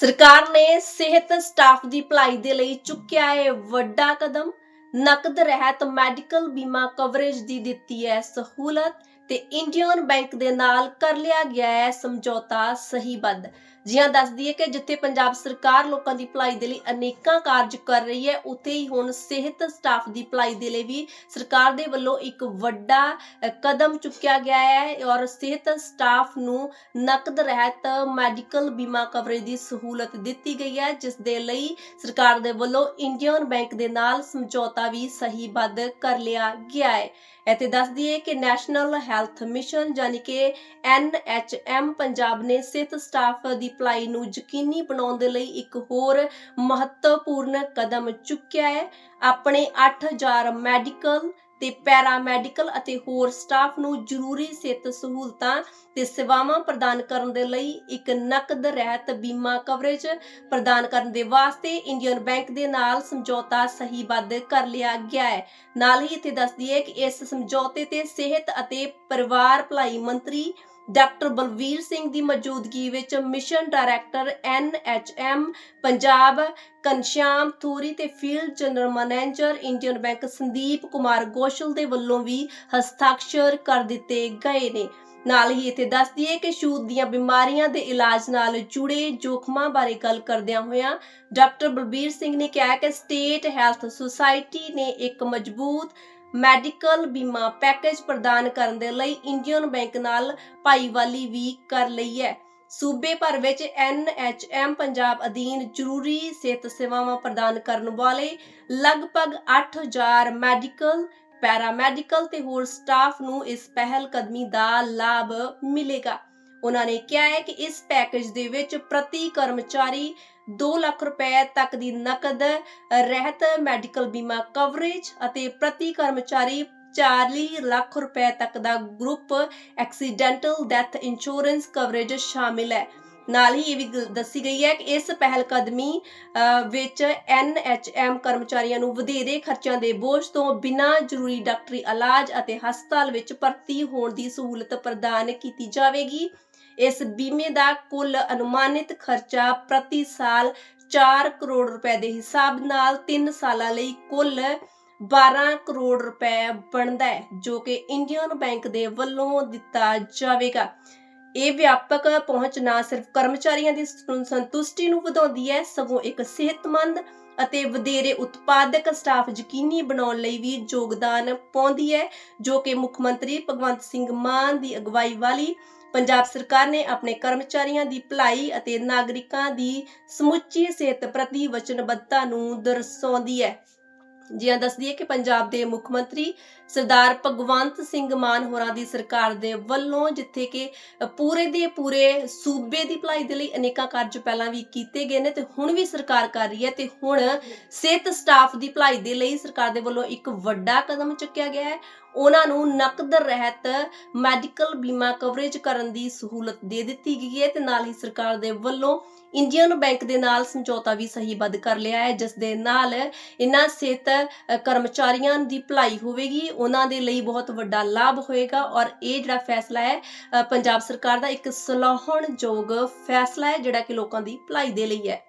ਸਰਕਾਰ ਨੇ ਸਿਹਤ ਸਟਾਫ ਦੀ ਭਲਾਈ ਦੇ ਲਈ ਚੁੱਕਿਆ ਹੈ ਵੱਡਾ ਕਦਮ। ਨਕਦ ਰਹਿਤ ਮੈਡੀਕਲ ਬੀਮਾ ਕਵਰੇਜ ਦੀ ਦਿੱਤੀ ਹੈ ਸਹੂਲਤ ਤੇ ਇੰਡੀਅਨ ਬੈਂਕ ਦੇ ਨਾਲ ਕਰ ਲਿਆ ਗਿਆ ਹੈ ਸਮਝੌਤਾ ਸਹੀਬੱਧ। ਜਿਹਾਂ ਦੱਸਦੀ ਹੈ ਕਿ ਜਿੱਥੇ ਪੰਜਾਬ ਸਰਕਾਰ ਲੋਕਾਂ ਦੀ ਭਲਾਈ ਦੇ ਲਈ ਅਨੇਕਾਂ ਕਾਰਜ ਕਰ ਰਹੀ ਹੈ, ਉੱਥੇ ਹੀ ਹੁਣ ਸਿਹਤ ਸਟਾਫ ਦੀ ਭਲਾਈ ਦੇ ਲਈ ਵੀ ਸਰਕਾਰ ਦੇ ਵੱਲੋਂ ਇੱਕ ਵੱਡਾ ਕਦਮ ਚੁੱਕਿਆ ਗਿਆ ਹੈ ਔਰ ਸਿਹਤ ਸਟਾਫ ਨੂੰ ਨਕਦ ਰਹਿਤ ਮੈਡੀਕਲ ਬੀਮਾ ਕਵਰੇਜ ਦੀ ਸਹੂਲਤ ਦਿੱਤੀ ਗਈ ਹੈ, ਜਿਸ ਦੇ ਲਈ ਸਰਕਾਰ ਦੇ ਵੱਲੋਂ ਇੰਡੀਅਨ ਬੈਂਕ ਦੇ ਨਾਲ ਸਮਝੌਤਾ ਵੀ ਸਹੀਬੱਧ ਕਰ ਲਿਆ ਗਿਆ ਹੈ। ਇੱਥੇ ਦੱਸ ਦਈਏ ਕਿ ਨੈਸ਼ਨਲ ਹੈਲਥ ਮਿਸ਼ਨ ਯਾਨੀ ਕਿ ਐਨਐਚਐਮ ਪੰਜਾਬ ਨੇ ਸਿਹਤ ਸਟਾਫ ਦੀ ਭਲਾਈ ਨੂੰ ਯਕੀਨੀ ਬਣਾਉਣ ਦੇ ਲਈ ਇੱਕ ਹੋਰ ਮਹੱਤਵਪੂਰਨ ਕਦਮ ਚੁੱਕਿਆ ਹੈ। ਆਪਣੇ 8000 ਮੈਡੀਕਲ ਤੇ ਪੈਰਾਮੈਡੀਕਲ ਅਤੇ ਹੋਰ ਸਟਾਫ ਨੂੰ ਜ਼ਰੂਰੀ ਸਿਹਤ ਸਹੂਲਤਾਂ ਤੇ ਸੇਵਾਵਾਂ ਪ੍ਰਦਾਨ ਕਰਨ ਦੇ ਲਈ ਇੱਕ ਨਕਦ ਰਹਿਤ ਬੀਮਾ ਕਵਰੇਜ ਪ੍ਰਦਾਨ ਕਰਨ ਦੇ ਵਾਸਤੇ ਇੰਡੀਅਨ ਬੈਂਕ ਦੇ ਨਾਲ ਸਮਝੌਤਾ ਸਹੀਬੱਧ ਕਰ ਲਿਆ ਗਿਆ ਹੈ। ਨਾਲ ਹੀ ਇੱਥੇ ਦੱਸਦੀ ਹੈ ਕਿ ਇਸ ਸਮਝੌਤੇ ਤੇ ਸਿਹਤ ਅਤੇ ਪਰਿਵਾਰ ਭਲਾਈ ਮੰਤਰੀ ਡਾਕਟਰ ਬਲਵੀਰ ਸਿੰਘ ਦੀ ਮੌਜੂਦਗੀ ਵਿੱਚ mission director NHM Punjab, Ghanshyam Thori ਤੇ field general manager Indian bank Sandeep Kumar Goshal ਦੇ ਵੱਲੋਂ ਵੀ ਹਸਤਾਖਰ ਕਰ ਦਿੱਤੇ ਗਏ ਨੇ। ਨਾਲ ਹੀ ਇੱਥੇ ਦੱਸ ਦਈਏ ਕਿ ਛੂਤ ਦੀਆਂ ਬਿਮਾਰੀਆਂ ਦੇ ਇਲਾਜ ਨਾਲ ਜੁੜੇ ਜੋਖਮਾਂ ਬਾਰੇ ਗੱਲ ਕਰਦਿਆਂ ਹੋਇਆਂ ਡਾਕਟਰ ਬਲਬੀਰ ਸਿੰਘ ਨੇ ਕਿਹਾ ਕਿ ਸਟੇਟ ਹੈਲਥ ਸੁਸਾਇਟੀ ਨੇ ਇੱਕ ਮਜ਼ਬੂਤ ਮੈਡੀਕਲ ਬੀਮਾ ਪੈਕੇਜ ਪ੍ਰਦਾਨ ਕਰਨ ਦੇ ਲਈ ਇੰਡੀਅਨ ਬੈਂਕ ਨਾਲ ਭਾਈਵਾਲੀ ਵੀ ਕਰ ਲਈ ਹੈ। ਸੂਬੇ ਭਰ ਵਿੱਚ ਐਨਐਚਐਮ ਪੰਜਾਬ ਅਧੀਨ ਜ਼ਰੂਰੀ ਸਿਹਤ ਸੇਵਾਵਾਂ ਪ੍ਰਦਾਨ ਕਰਨ ਵਾਲੇ ਲਗਭਗ 8000 ਮੈਡੀਕਲ, ਪੈਰਾਮੈਡੀਕਲ ਤੇ ਹੋਰ ਸਟਾਫ ਨੂੰ ਇਸ ਪਹਿਲ ਕਦਮੀ ਦਾ ਲਾਭ ਮਿਲੇਗਾ। ਉਹਨਾਂ ਨੇ ਕਿਹਾ ਹੈ ਕਿ ਇਸ ਪੈਕੇਜ ਦੇ ਵਿੱਚ ਪ੍ਰਤੀ ਕਰਮਚਾਰੀ 2 ਲੱਖ ਰੁਪਏ ਤੱਕ ਦੀ ਨਕਦ ਰਹਿਤ ਮੈਡੀਕਲ ਬੀਮਾ ਕਵਰੇਜ ਅਤੇ ਪ੍ਰਤੀ ਕਰਮਚਾਰੀ 40 ਲੱਖ ਰੁਪਏ ਤੱਕ ਦਾ group accidental death insurance coverage ਸ਼ਾਮਿਲ ਹੈ। ਨਾਲ ਹੀ ਇਹ ਵੀ ਦੱਸੀ ਗਈ ਹੈ ਕਿ ਇਸ ਪਹਿਲ ਕਦਮੀ ਅ, ਵਿੱਚ ਐਨਐਚਐਮ ਕਰਮਚਾਰੀਆਂ ਨੂੰ ਵਧੇਰੇ ਖਰਚਿਆਂ ਦੇ ਬੋਝ ਤੋਂ ਬਿਨਾਂ ਜ਼ਰੂਰੀ ਡਾਕਟਰੀ ਇਲਾਜ ਅਤੇ ਹਸਪਤਾਲ ਵਿੱਚ ਭਰਤੀ ਹੋਣ ਦੀ ਸਹੂਲਤ ਪ੍ਰਦਾਨ ਕੀਤੀ ਜਾਵੇਗੀ। ਇਸ ਬੀਮੇ ਦਾ ਕੁੱਲ ਅਨੁਮਾਨਿਤ ਖਰਚਾ ਪ੍ਰਤੀ ਸਾਲ 4 ਕਰੋੜ ਰੁਪਏ ਦੇ ਹਿਸਾਬ ਨਾਲ 3 ਸਾਲਾਂ ਲਈ ਕੁੱਲ 12 ਕਰੋੜ ਰੁਪਏ ਬਣਦਾ ਹੈ, ਜੋ ਕਿ ਇੰਡੀਅਨ ਬੈਂਕ ਦੇ ਵੱਲੋਂ ਦਿੱਤਾ ਜਾਵੇਗਾ। ਇਹ ਵਿਆਪਕ ਪਹੁੰਚ ਨਾ ਸਿਰਫ ਕਰਮਚਾਰੀਆਂ ਦੀ ਸੰਤੁਸ਼ਟੀ ਨੂੰ ਵਧਾਉਂਦੀ ਹੈ, ਸਗੋਂ ਇੱਕ ਸਿਹਤਮੰਦ ਅਤੇ ਵਧੇਰੇ ਉਤਪਾਦਕ ਸਟਾਫ ਯਕੀਨੀ ਬਣਾਉਣ ਲਈ ਵੀ ਯੋਗਦਾਨ ਪਾਉਂਦੀ ਹੈ, ਜੋ ਕਿ ਮੁੱਖ ਮੰਤਰੀ ਭਗਵੰਤ ਸਿੰਘ ਮਾਨ ਦੀ ਅਗਵਾਈ ਵਾਲੀ ਪੰਜਾਬ ਸਰਕਾਰ ਨੇ ਆਪਣੇ ਕਰਮਚਾਰੀਆਂ ਦੀ ਭਲਾਈ ਅਤੇ ਨਾਗਰਿਕਾਂ ਦੀ ਸਮੁੱਚੀ ਸਿਹਤ ਪ੍ਰਤੀ ਵਚਨਬੱਧਤਾ ਨੂੰ ਦਰਸਾਉਂਦੀ ਹੈ। ਜਿਵੇਂ ਦੱਸਦੀ ਹੈ ਕਿ ਪੰਜਾਬ ਦੇ ਮੁੱਖ ਮੰਤਰੀ ਸਰਦਾਰ ਭਗਵੰਤ ਸਿੰਘ ਮਾਨ ਹੋਰਾਂ ਦੀ ਸਰਕਾਰ ਦੇ ਵੱਲੋਂ ਜਿੱਥੇ ਕਿ ਪੂਰੇ ਦੇ ਪੂਰੇ ਸੂਬੇ ਦੀ ਭਲਾਈ ਦੇ ਲਈ ਅਨੇਕਾਂ ਕਾਰਜ ਪਹਿਲਾਂ ਵੀ ਕੀਤੇ ਗਏ ਨੇ ਤੇ ਹੁਣ ਵੀ ਸਰਕਾਰ ਕਰ ਰਹੀ ਹੈ ਤੇ ਹੁਣ ਸਿਹਤ ਸਟਾਫ ਦੀ ਭਲਾਈ ਦੇ ਲਈ ਸਰਕਾਰ ਦੇ ਵੱਲੋਂ ਇੱਕ ਵੱਡਾ ਕਦਮ ਚੁੱਕਿਆ ਗਿਆ ਹੈ। ਉਹਨਾਂ ਨੂੰ ਨਕਦ ਰਹਿਤ ਮੈਡੀਕਲ ਬੀਮਾ ਕਵਰੇਜ ਕਰਨ ਦੀ ਸਹੂਲਤ ਦੇ ਦਿੱਤੀ ਗਈ ਹੈ ਤੇ ਨਾਲ ਹੀ ਸਰਕਾਰ ਦੇ ਵੱਲੋਂ ਇੰਡੀਅਨ ਬੈਂਕ ਦੇ ਨਾਲ ਸਮਝੌਤਾ ਵੀ ਸਹੀਬੱਧ ਕਰ ਲਿਆ ਹੈ, ਜਿਸ ਦੇ ਨਾਲ ਇਹਨਾਂ ਸਿਹਤ ਕਰਮਚਾਰੀਆਂ ਦੀ ਭਲਾਈ ਹੋਵੇਗੀ, ਉਹਨਾਂ ਦੇ ਲਈ ਬਹੁਤ ਵੱਡਾ ਲਾਭ ਹੋਏਗਾ ਔਰ ਇਹ ਜਿਹੜਾ ਫੈਸਲਾ ਹੈ ਪੰਜਾਬ ਸਰਕਾਰ ਦਾ ਇੱਕ ਸਲਾਹਣਯੋਗ ਫੈਸਲਾ ਹੈ, ਜਿਹੜਾ ਕਿ ਲੋਕਾਂ ਦੀ ਭਲਾਈ ਦੇ ਲਈ ਹੈ।